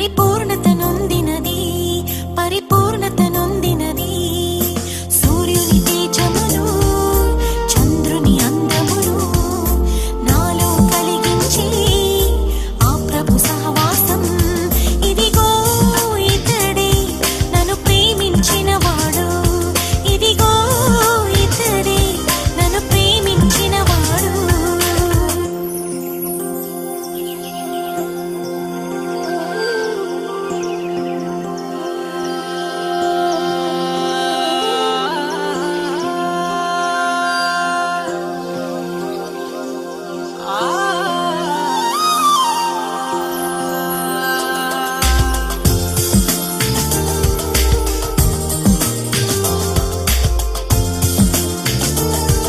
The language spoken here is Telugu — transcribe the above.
పరిపూర్ణత నొందినది పరిపూర్ణ